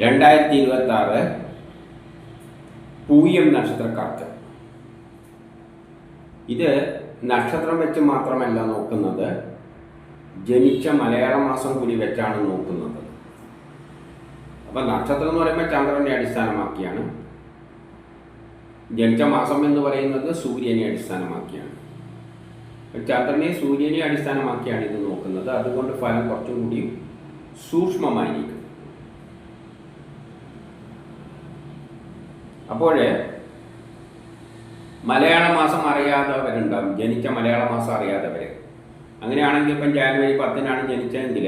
രണ്ടായിരത്തി ഇരുപത്തി ആറ് പൂയം നക്ഷത്രക്കാർക്ക്. ഇത് നക്ഷത്രം വെച്ച് മാത്രമല്ല നോക്കുന്നത് ജനിച്ച മലയാള മാസം കൂടി വെച്ചാണ് നോക്കുന്നത്. അപ്പം നക്ഷത്രം എന്ന് പറയുമ്പോൾ ചന്ദ്രനെ അടിസ്ഥാനമാക്കിയാണ്. ജനിച്ച മാസം എന്ന് പറയുന്നത് സൂര്യനെ അടിസ്ഥാനമാക്കിയാണ്. ചന്ദ്രനെ സൂര്യനെ അടിസ്ഥാനമാക്കിയാണ് ഇത് നോക്കുന്നത്. അതുകൊണ്ട് ഫലം കുറച്ചും കൂടി സൂക്ഷ്മമായിരിക്കും. അപ്പോൾ മലയാള മാസം അറിയാത്തവരുണ്ടാവും. ജനിച്ച മലയാള മാസം അറിയാത്തവർ അങ്ങനെയാണെങ്കിൽ ഇപ്പം ജാനുവരി പത്തിനാണ് ജനിച്ചതെങ്കിൽ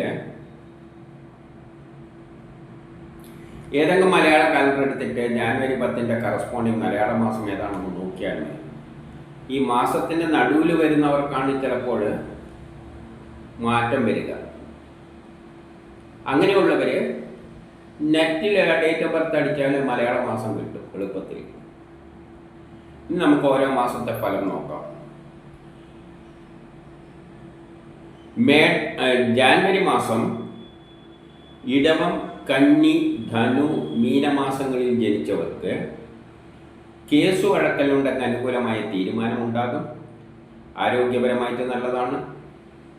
ഏതെങ്കിലും മലയാള കാലണ്ടർ എടുത്തിട്ട് ജാനുവരി പത്തിന്റെ കറസ്പോണ്ടിങ് മലയാള മാസം ഏതാണെന്ന് നോക്കിയാൽ മതി. ഈ മാസത്തിന്റെ നടുവിൽ വരുന്നവർക്കാണ് ചിലപ്പോൾ മാറ്റം വരിക. അങ്ങനെയുള്ളവർ നെറ്റിൽ ഡേറ്റ് ഓഫ് ബർത്ത് അടിച്ചാൽ മലയാള മാസം കിട്ടും. എളുപ്പത്തിൽ. ഇനി നമുക്ക് ഓരോ മാസത്തെ ഫലം നോക്കാം. മേ ജാനുവരി മാസം ഇടവം കന്നി ധനു മീനമാസങ്ങളിൽ ജനിച്ചവർക്ക് കേസു വഴക്കലുണ്ടെങ്കിൽ അനുകൂലമായ തീരുമാനമുണ്ടാകും. ആരോഗ്യപരമായിട്ട് നല്ലതാണ്.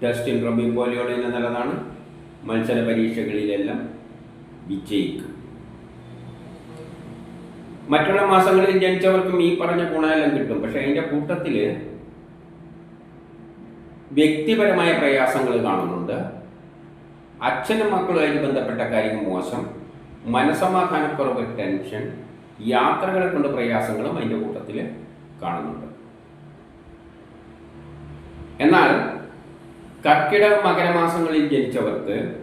ടെസ്റ്റ് ഇൻട്രവ്യൂ പോലെയുള്ള നല്ലതാണ്. മത്സര പരീക്ഷകളിലെല്ലാം വിജയിക്കും. മറ്റുള്ള മാസങ്ങളിൽ ജനിച്ചവർക്കും ഈ പറഞ്ഞ ഗുണമെല്ലാം കിട്ടും. പക്ഷെ അതിന്റെ കൂട്ടത്തിൽ വ്യക്തിപരമായ പ്രയാസങ്ങൾ കാണുന്നുണ്ട്. അച്ഛനും മക്കളുമായി ബന്ധപ്പെട്ട കാര്യം മോശം. മനസമാധാനക്കുറവ് ടെൻഷൻ യാത്രകളെ കൊണ്ട് പ്രയാസങ്ങളും അതിന്റെ കൂട്ടത്തിൽ കാണുന്നുണ്ട്. എന്നാൽ കർക്കിടക മകരമാസങ്ങളിൽ ജനിച്ചവർക്ക്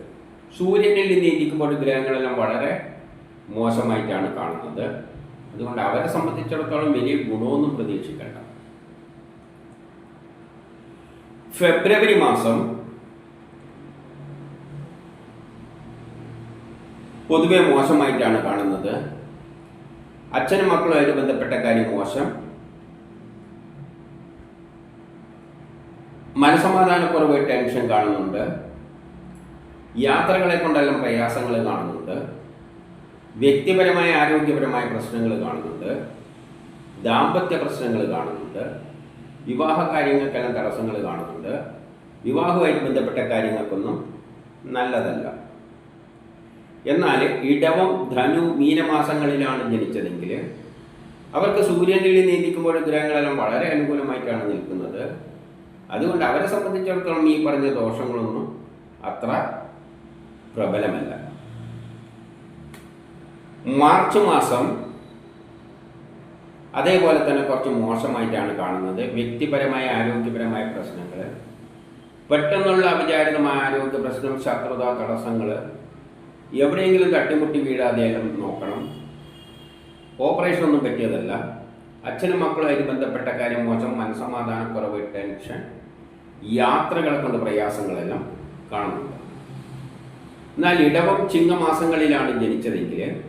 സൂര്യനിൽ നിന്ന് ഇരിക്കുമ്പോൾ ഗ്രഹങ്ങളെല്ലാം വളരെ മോശമായിട്ടാണ് കാണുന്നത്. അതുകൊണ്ട് അവരെ സംബന്ധിച്ചിടത്തോളം വലിയ ഗുണമൊന്നും പ്രതീക്ഷിക്കേണ്ട. ഫെബ്രുവരി മാസം പൊതുവെ മോശമായിട്ടാണ് കാണുന്നത്. അച്ഛനും മക്കളുമായിട്ട് ബന്ധപ്പെട്ട കാര്യം മോശം. മനസമാധാനക്കുറവ് ടെൻഷൻ കാണുന്നുണ്ട്. യാത്രകളെ കൊണ്ടെല്ലാം പ്രയാസങ്ങൾ കാണുന്നുണ്ട്. വ്യക്തിപരമായ ആരോഗ്യപരമായ പ്രശ്നങ്ങൾ കാണുന്നുണ്ട്. ദാമ്പത്യ പ്രശ്നങ്ങൾ കാണുന്നുണ്ട്. വിവാഹ കാര്യങ്ങൾക്കെല്ലാം തടസ്സങ്ങൾ കാണുന്നുണ്ട്. വിവാഹവുമായി ബന്ധപ്പെട്ട കാര്യങ്ങൾക്കൊന്നും നല്ലതല്ല. എന്നാൽ ഇടവം ധനു മീനമാസങ്ങളിലാണ് ജനിച്ചതെങ്കിൽ അവർക്ക് സൂര്യനിൽ നീന്തിക്കുമ്പോൾ ഗ്രഹങ്ങളെല്ലാം വളരെ അനുകൂലമായിട്ടാണ് നിൽക്കുന്നത്. അതുകൊണ്ട് അവരെ സംബന്ധിച്ചിടത്തോളം ഈ പറഞ്ഞ ദോഷങ്ങളൊന്നും അത്ര പ്രബലമല്ല. മാർച്ച് മാസം അതേപോലെ തന്നെ കുറച്ച് മോശമായിട്ടാണ് കാണുന്നത്. വ്യക്തിപരമായ ആരോഗ്യപരമായ പ്രശ്നങ്ങൾ പെട്ടെന്നുള്ള അവിചാരിതമായ ആരോഗ്യ പ്രശ്നം ശത്രുത തടസ്സങ്ങൾ എവിടെയെങ്കിലും തട്ടിമുട്ടി വീഴാതെ നോക്കണം. ഓപ്പറേഷൻ ഒന്നും പറ്റിയതല്ല. അച്ഛനും മക്കളുമായിട്ട് ബന്ധപ്പെട്ട കാര്യം മോശം മനസമാധാനക്കുറവ് ടെൻഷൻ യാത്രകളെ കൊണ്ട് പ്രയാസങ്ങളെല്ലാം കാണുന്നുണ്ട്. എന്നാൽ ഇടവം ചിങ്ങമാസങ്ങളിലാണ് ജനിച്ചതെങ്കിൽ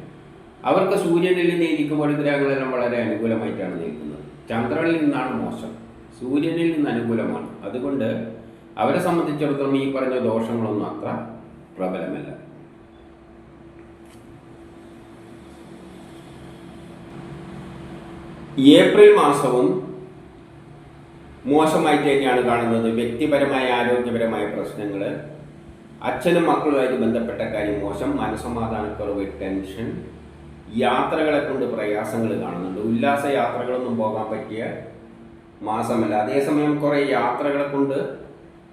അവർക്ക് സൂര്യനിൽ നിന്ന് ഇരിക്കുമ്പോൾ ഗ്രഹങ്ങളെല്ലാം വളരെ അനുകൂലമായിട്ടാണ് നിൽക്കുന്നത്. ചന്ദ്രനിൽ നിന്നാണ് മോശം. സൂര്യനിൽ നിന്ന് അനുകൂലമാണ്. അതുകൊണ്ട് അവരെ സംബന്ധിച്ചിടത്തോളം ഈ പറഞ്ഞ ദോഷങ്ങളൊന്നും അത്ര പ്രബലമല്ല. ഏപ്രിൽ മാസവും മോശമായിട്ട് തന്നെയാണ് കാണുന്നത്. വ്യക്തിപരമായ ആരോഗ്യപരമായ പ്രശ്നങ്ങൾ അച്ഛനും മക്കളുമായിട്ട് ബന്ധപ്പെട്ട കാര്യം മോശം മനസമാധാനക്കുറവ് ടെൻഷൻ യാത്രകളെ കൊണ്ട് പ്രയാസങ്ങൾ കാണുന്നുണ്ട്. ഉല്ലാസ യാത്രകളൊന്നും പോകാൻ പറ്റിയ മാസമല്ല. അതേസമയം കുറേ യാത്രകളെ കൊണ്ട്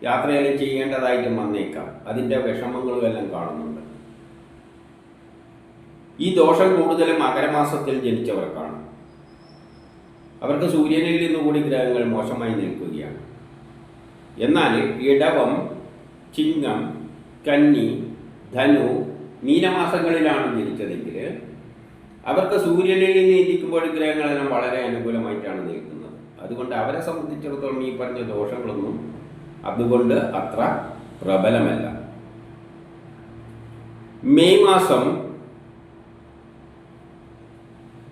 യാത്രയെല്ലാം ചെയ്യേണ്ടതായിട്ടും വന്നേക്കാം. അതിന്റെ വിഷമങ്ങളും എല്ലാം കാണുന്നുണ്ട്. ഈ ദോഷം കൂടുതലും മകരമാസത്തിൽ ജനിച്ചവർക്കാണ്. അവർക്ക് സൂര്യനിൽ നിന്ന് കൂടി ഗ്രഹങ്ങൾ മോശമായി നിൽക്കുകയാണ്. എന്നാൽ ഇടവം ചിങ്ങം കന്നി ധനു മീനമാസങ്ങളിലാണ് ജനിച്ചതെങ്കിൽ അവർക്ക് സൂര്യനിൽ നിന്ന് ഇരിക്കുമ്പോൾ ഗ്രഹങ്ങളെല്ലാം വളരെ അനുകൂലമായിട്ടാണ് നിൽക്കുന്നത്. അതുകൊണ്ട് അവരെ സംബന്ധിച്ചിടത്തോളം ഈ പറഞ്ഞ ദോഷങ്ങളൊന്നും അതുകൊണ്ട് അത്ര പ്രബലമല്ല. മെയ് മാസം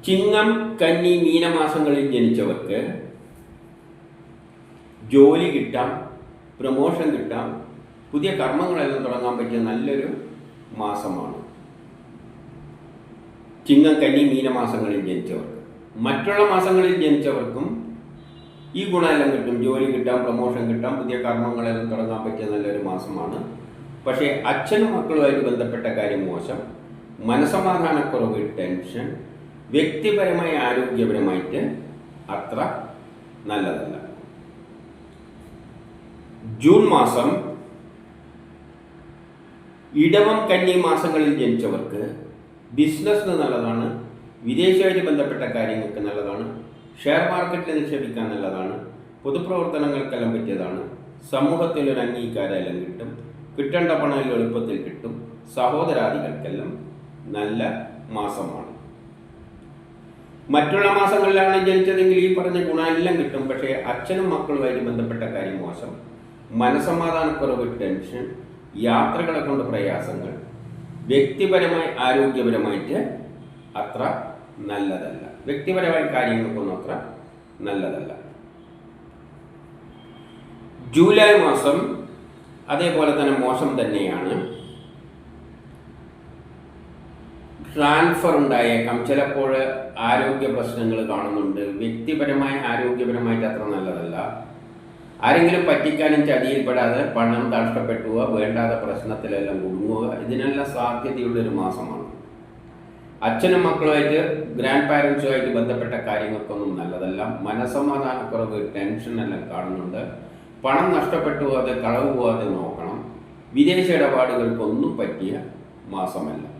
ചിങ്ങം കന്നി മീനമാസങ്ങളിൽ ജനിച്ചവർക്ക് ജോലി കിട്ടാം പ്രമോഷൻ കിട്ടാം പുതിയ കർമ്മങ്ങളെല്ലാം തുടങ്ങാൻ പറ്റിയ നല്ലൊരു മാസമാണ്. ചിങ്ങം കന്നി മീനമാസങ്ങളിൽ ജനിച്ചവർക്ക്. മറ്റുള്ള മാസങ്ങളിൽ ജനിച്ചവർക്കും ഈ ഗുണമെല്ലാം കിട്ടും ജോലി കിട്ടാം പ്രൊമോഷൻ കിട്ടാം പുതിയ കർമ്മങ്ങളെല്ലാം തുടങ്ങാൻ പറ്റിയ നല്ലൊരു മാസമാണ്. പക്ഷേ അച്ഛനും മക്കളുമായിട്ട് ബന്ധപ്പെട്ട കാര്യം മോശം. മനസമാധാനക്കുറവ് ടെൻഷൻ വ്യക്തിപരമായി ആരോഗ്യപരമായിട്ട് അത്ര നല്ലതല്ല. ജൂൺ മാസം ഇടവം കന്നി മാസങ്ങളിൽ ജനിച്ചവർക്ക് ബിസിനസ്സിന് നല്ലതാണ് വിദേശമായിട്ട് ബന്ധപ്പെട്ട കാര്യങ്ങൾക്ക് നല്ലതാണ് ഷെയർ മാർക്കറ്റിൽ നിക്ഷേപിക്കാൻ നല്ലതാണ് പൊതുപ്രവർത്തനങ്ങൾക്കെല്ലാം പറ്റിയതാണ് സമൂഹത്തിൽ ഒരു അംഗീകാരമെല്ലാം കിട്ടും കിട്ടേണ്ട പണം എളുപ്പത്തിൽ കിട്ടും സഹോദരാദികൾക്കെല്ലാം നല്ല മാസമാണ്. മറ്റുള്ള മാസങ്ങളിലാണ് ജനിച്ചതെങ്കിൽ ഈ പറഞ്ഞ ഗുണമെല്ലാം കിട്ടും പക്ഷേ അച്ഛനും മക്കളുമായിട്ട് ബന്ധപ്പെട്ട കാര്യം മോശം. മനസമാധാനക്കുറവ് ടെൻഷൻ യാത്രകളെ കൊണ്ട് പ്രയാസങ്ങൾ വ്യക്തിപരമായി ആരോഗ്യപരമായിട്ട് അത്ര നല്ലതല്ല. വ്യക്തിപരമായ കാര്യങ്ങൾക്കൊന്നും അത്ര നല്ലതല്ല. ജൂലൈ മാസം അതേപോലെ തന്നെ മോശം തന്നെയാണ്. ട്രാൻസ്ഫർ ഉണ്ടായേക്കാം. ചിലപ്പോൾ ആരോഗ്യ പ്രശ്നങ്ങൾ കാണുന്നുണ്ട്. വ്യക്തിപരമായി ആരോഗ്യപരമായിട്ട് അത്ര നല്ലതല്ല. ആരെങ്കിലും പറ്റിക്കാനും ചതിയിൽപ്പെടാതെ പണം നഷ്ടപ്പെട്ടുക വേണ്ടാതെ പ്രശ്നത്തിലെല്ലാം കുടുങ്ങുക ഇതിനെല്ലാം സാധ്യതയുള്ള ഒരു മാസമാണ്. അച്ഛനും മക്കളുമായിട്ട് ഗ്രാൻഡ് പാരൻസുമായിട്ട് ബന്ധപ്പെട്ട കാര്യങ്ങൾക്കൊന്നും നല്ലതല്ല. മനസമാധാനക്കുറവ് ടെൻഷൻ എല്ലാം കാണുന്നുണ്ട്. പണം നഷ്ടപ്പെട്ടു അത് കളവ് പോവാതെ നോക്കണം. വിദേശ ഇടപാടുകൾക്കൊന്നും പറ്റിയ മാസമല്ല.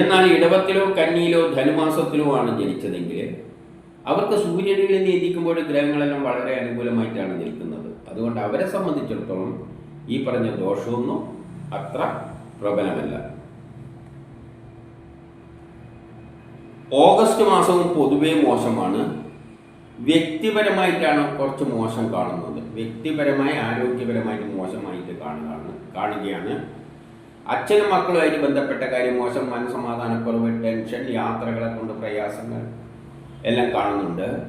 എന്നാൽ ഇടവത്തിലോ കന്നിയിലോ ധനുമാസത്തിലോ ആണ് ജനിച്ചതെങ്കിൽ അവർക്ക് സൂര്യനിൽ എത്തിക്കുമ്പോൾ ഗ്രഹങ്ങളെല്ലാം വളരെ അനുകൂലമായിട്ടാണ് നിൽക്കുന്നത്. അതുകൊണ്ട് അവരെ സംബന്ധിച്ചിടത്തോളം ഈ പറഞ്ഞ ദോഷമൊന്നും അത്ര പ്രബലമല്ല. ഓഗസ്റ്റ് മാസവും പൊതുവേ മോശമാണ്. വ്യക്തിപരമായിട്ടാണ് കുറച്ച് മോശം കാണുന്നത്. വ്യക്തിപരമായി ആരോഗ്യപരമായിട്ട് മോശമായിട്ട് കാണുകയാണ് കാണുകയാണ്. അച്ഛനും മക്കളുമായിട്ട് ബന്ധപ്പെട്ട കാര്യം മോശം മനസമാധാനക്കുറവ് ടെൻഷൻ യാത്രകളെ കൊണ്ട് പ്രയാസങ്ങൾ എല്ലാം കാണുന്നുണ്ട്.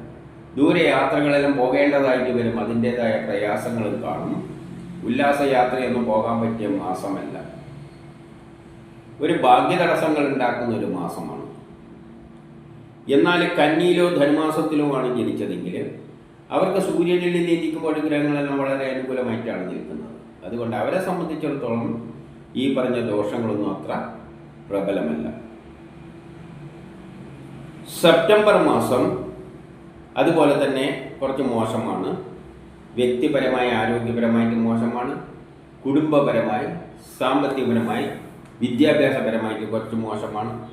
ദൂരെ യാത്രകളെല്ലാം പോകേണ്ടതായിട്ട് വരും. അതിന്റെതായ പ്രയാസങ്ങളും കാണും. ഉല്ലാസയാത്രയൊന്നും പോകാൻ പറ്റിയ മാസമല്ല. ഒരു ഭാഗ്യ തടസ്സങ്ങൾ ഉണ്ടാക്കുന്ന ഒരു മാസമാണ്. എന്നാൽ കന്നിയിലോ ധനുമാസത്തിലോ ആണ് ജനിച്ചതെങ്കിൽ അവർക്ക് സൂര്യനിൽ നിന്ന് ഇരിക്കുമ്പോൾ ഗ്രഹങ്ങളെല്ലാം വളരെ അനുകൂലമായിട്ടാണ് നിൽക്കുന്നത്. അതുകൊണ്ട് അവരെ സംബന്ധിച്ചിടത്തോളം ഈ പറഞ്ഞ ദോഷങ്ങളൊന്നും അത്ര പ്രബലമല്ല. സെപ്റ്റംബർ മാസം അതുപോലെ തന്നെ കുറച്ച് മോശമാണ്. വ്യക്തിപരമായി ആരോഗ്യപരമായിട്ട് മോശമാണ്. കുടുംബപരമായി സാമ്പത്തികപരമായി വിദ്യാഭ്യാസപരമായിട്ട് കുറച്ച് മോശമാണ്.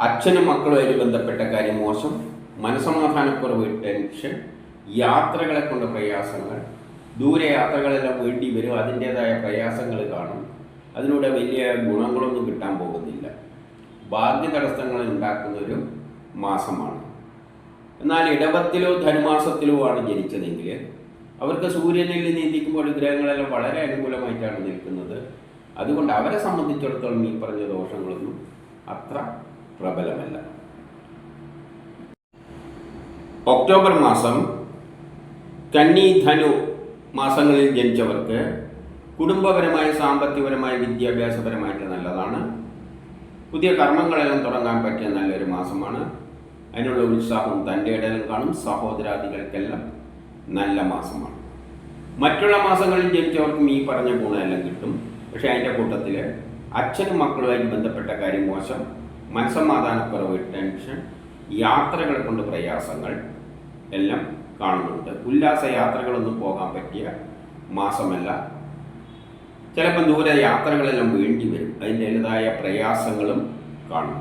അച്ഛനും മക്കളുമായിട്ട് ബന്ധപ്പെട്ട കാര്യം മോശം. മനസമാധാനക്കുറവ് ടെൻഷൻ യാത്രകളെ കൊണ്ട് പ്രയാസങ്ങൾ. ദൂരെ യാത്രകളെല്ലാം വേണ്ടി വരും. അതിന്റേതായ പ്രയാസങ്ങൾ കാണും. അതിലൂടെ വലിയ ഗുണങ്ങളൊന്നും കിട്ടാൻ പോകുന്നില്ല. ഭാഗ്യ തടസ്സങ്ങൾ ഉണ്ടാക്കുന്ന ഒരു മാസമാണ്. എന്നാൽ ഇടവത്തിലോ ധനുമാസത്തിലോ ആണ് ജനിച്ചതെങ്കിൽ അവർക്ക് സൂര്യനിൽ നീന്തിക്കുമ്പോൾ ഗ്രഹങ്ങളെല്ലാം വളരെ അനുകൂലമായിട്ടാണ് നിൽക്കുന്നത്. അതുകൊണ്ട് അവരെ സംബന്ധിച്ചിടത്തോളം ഈ പറഞ്ഞ ദോഷങ്ങളൊന്നും അത്ര പ്രബലമല്ല. ഒക്ടോബർ മാസം കന്നി ധനു മാസങ്ങളിൽ ജനിച്ചവർക്ക് കുടുംബപരമായ സാമ്പത്തികപരമായ വിദ്യാഭ്യാസപരമായിട്ട് നല്ലതാണ്. പുതിയ കർമ്മങ്ങളെല്ലാം തുടങ്ങാൻ പറ്റിയ നല്ലൊരു മാസമാണ്. അതിനുള്ള ഉത്സാഹവും തന്റെ ഇടയിലും കാണും. സഹോദരാദികൾക്കെല്ലാം നല്ല മാസമാണ്. മറ്റുള്ള മാസങ്ങളിൽ ജനിച്ചവർക്കും ഈ പറഞ്ഞ ഗുണമെല്ലാം കിട്ടും. പക്ഷേ അതിന്റെ കൂട്ടത്തിൽ അച്ഛനും മക്കളുമായി ബന്ധപ്പെട്ട കാര്യം മോശം. മനസ്സമാധാനക്കുറവ് ടെൻഷൻ യാത്രകൾ കൊണ്ട് പ്രയാസങ്ങൾ എല്ലാം കാണുന്നുണ്ട്. ഉല്ലാസ യാത്രകളൊന്നും പോകാൻ പറ്റിയ മാസമല്ല. ചിലപ്പോൾ ദൂരെ യാത്രകളെല്ലാം വേണ്ടി വരും. അതിന്റെതായ പ്രയാസങ്ങളും കാണും.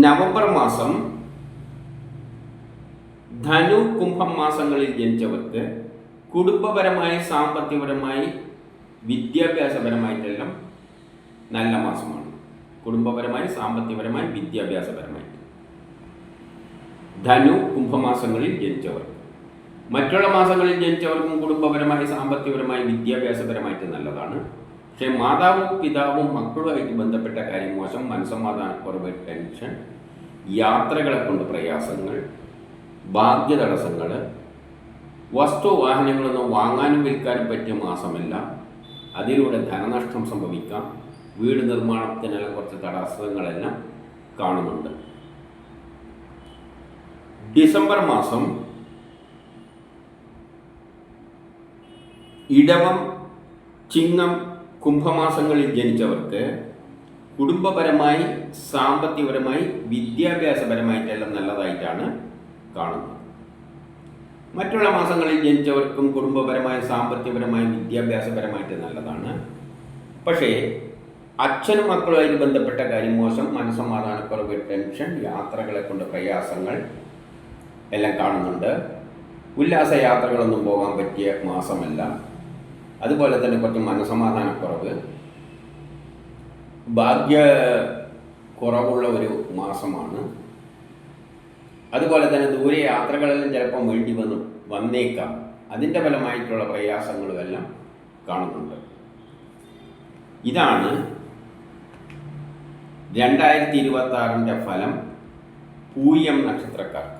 നവംബർ മാസം ധനു കുംഭം മാസങ്ങളിൽ ജനിച്ചവർക്ക് കുടുംബപരമായി സാമ്പത്തികപരമായി വിദ്യാഭ്യാസപരമായിട്ടെല്ലാം നല്ല മാസമാണ്. കുടുംബപരമായി സാമ്പത്തികപരമായി വിദ്യാഭ്യാസപരമായി ധനു കുംഭമാസങ്ങളിൽ ജനിച്ചവർ മറ്റുള്ള മാസങ്ങളിൽ ജനിച്ചവർക്കും കുടുംബപരമായി സാമ്പത്തികപരമായി വിദ്യാഭ്യാസപരമായിട്ട് നല്ലതാണ്. പക്ഷേ മാതാവും പിതാവും മക്കളുമായിട്ട് ബന്ധപ്പെട്ട കാര്യം മോശം. മനസ്സമാധാനക്കുറവ് ടെൻഷൻ യാത്രകളെ കൊണ്ട് പ്രയാസങ്ങൾ ഭാഗ്യ തടസ്സങ്ങൾ വസ്തു വാഹനങ്ങളൊന്നും വാങ്ങാനും വിൽക്കാനും പറ്റിയ മാസമല്ല. അതിലൂടെ ധനനഷ്ടം സംഭവിക്കാം. വീട് നിർമ്മാണത്തിനെല്ലാം കുറച്ച് തടസ്സങ്ങളെല്ലാം കാണുന്നുണ്ട്. ഡിസംബർ മാസം ഇടവം ചിങ്ങം കുംഭമാസങ്ങളിൽ ജനിച്ചവർക്ക് കുടുംബപരമായി സാമ്പത്തികപരമായി വിദ്യാഭ്യാസപരമായിട്ടെല്ലാം നല്ലതായിട്ടാണ് കാണുന്നത്. മറ്റുള്ള മാസങ്ങളിൽ ജനിച്ചവർക്കും കുടുംബപരമായി സാമ്പത്തികപരമായി വിദ്യാഭ്യാസപരമായിട്ട് നല്ലതാണ്. പക്ഷേ അച്ഛനും മക്കളുമായിട്ട് ബന്ധപ്പെട്ട കാര്യം മോശം മനസ്സമാധാനക്കുറവ് ടെൻഷൻ യാത്രകളെ കൊണ്ട് പ്രയാസങ്ങൾ എല്ലാം കാണുന്നുണ്ട്. ഉല്ലാസ യാത്രകളൊന്നും പോകാൻ പറ്റിയ മാസമല്ല. അതുപോലെ തന്നെ കുറച്ച് മനസമാധാനക്കുറവ് ഭാഗ്യ കുറവുള്ള ഒരു മാസമാണ്. അതുപോലെ തന്നെ ദൂരെ യാത്രകളെല്ലാം ചിലപ്പോൾ വേണ്ടി വന്ന് വന്നേക്കാം. അതിന്റെ ഫലമായിട്ടുള്ള പ്രയാസങ്ങളും എല്ലാം കാണുന്നുണ്ട്. ഇതാണ് രണ്ടായിരത്തി ഇരുപത്തി ആറിന്റെ ഫലം. പൂയം നക്ഷത്രക്കാർക്ക്.